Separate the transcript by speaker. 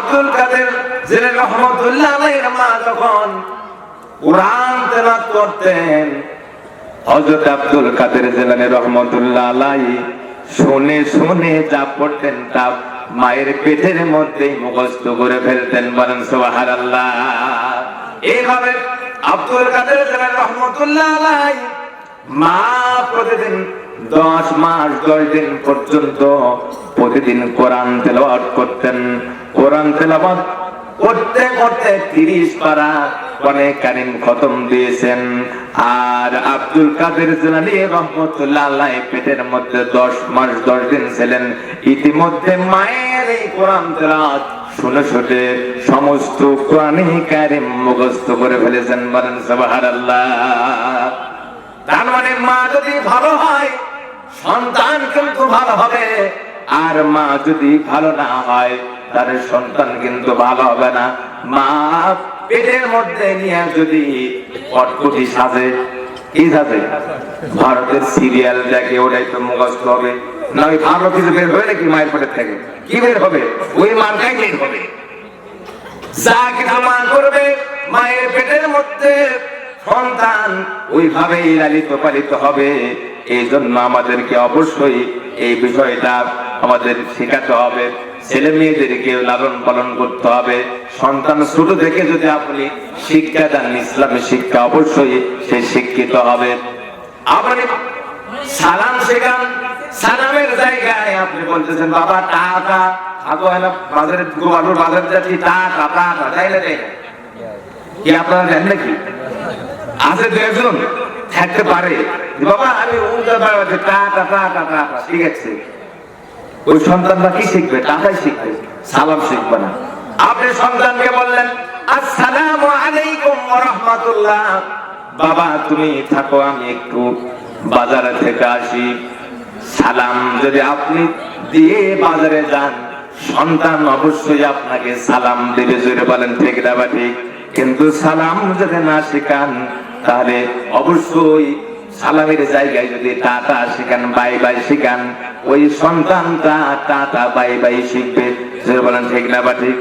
Speaker 1: আব্দুল কাদের জেলে রহমতুল্লাহ যখন কোরআন তেলাওয়াত করতেন, হযরত আব্দুল কাদের জেলানি রহমতুল্লাহ শুনে শুনে যা পড়তেন তা মায়ের পেটের মধ্যেই মুখস্থ করে ফেলতেন বলেন, সুবহানাল্লাহ। এইভাবে আব্দুল কাদের জেলানি রহমতুল্লাহ মা প্রতিদিন দশ মাস, দশ দিন পর্যন্ত প্রতিদিন কোরআন তেলাওয়াত করতেন। কোরআন তেলাওয়াত করতে করতে তিরিশ পারা অনেক কারিম খতম দিয়েছেন। আর আব্দুল কাদের জিলানী রহমতুল্লাহ আল্লাহ পেটের মধ্যে দশ মাস, দশ দিন ছিলেন। ইতিমধ্যে মায়ের এই কোরআন তেলাওয়াত শুনে শুনে সমস্ত কোরআনই কারিম মুখস্থ করে ফেলেছেন বলেন সুবহানাল্লাহ। তার মানে মা যদি ভালো হয়, সন্তান কিন্তু ভালো হবে। আর মা যদি ভালো না হয়, তার সন্তান কিন্তু ভালো হবে না। মা, পেটের মধ্যে নিয়ে যদি কটকটি সাজে, কি সাজে? ভারতের সিরিয়াল দেখে ওটাই তো মুখস্থ হবে। না, ওই ভালো কিছু বের হবে নাকি মায়ের পেটের থেকে? কি বের হবে? ওই মার্কাই বের হবে। যা করবে মায়ের পেটের মধ্যে সন্তান, ওইভাবেই লালিত পালিত হবে। এই জন্য আমাদেরকে অবশ্যই এই বিষয়টা আমাদের শেখাতে হবে, ছেলে মেয়েদেরকে লালন পালন করতে হবে। সন্তান ছোট থেকে যদি আপনি শিক্ষা দেন, ইসলামী শিক্ষা অবশ্যই সে শিক্ষিত হবে। আপনি সালাম শেখান, সালামের জায়গায় আপনি বলতেছেন, বাবা টাকা বাবা, আমি টাকা ঠিক আছে। ওই সন্তানরা কি শিখবে? টাকাই শিখবে? সালাম শিখবে না। আপনি সন্তানকে বললেন, আসসালামু আলাইকুম রাহমাতুল্লাহ। বাবা, তুমি থাকো, আমি একটু বাজারে থেকে আসি। সালাম যদি আপনি দিয়ে বাজারে যান, সন্তান অবশ্যই আপনাকে সালাম দেবে, জোরে বলেন, ঠিক না ঠিক? কিন্তু সালাম যদি না শেখান, তাহলে অবশ্যই সালামের জায়গায় যদি টাটা শিখান বাই বাই শিখান, ওই সন্তানটা টাটা বাই বাই শিখবে। বলেন, ঠিক না বা ঠিক?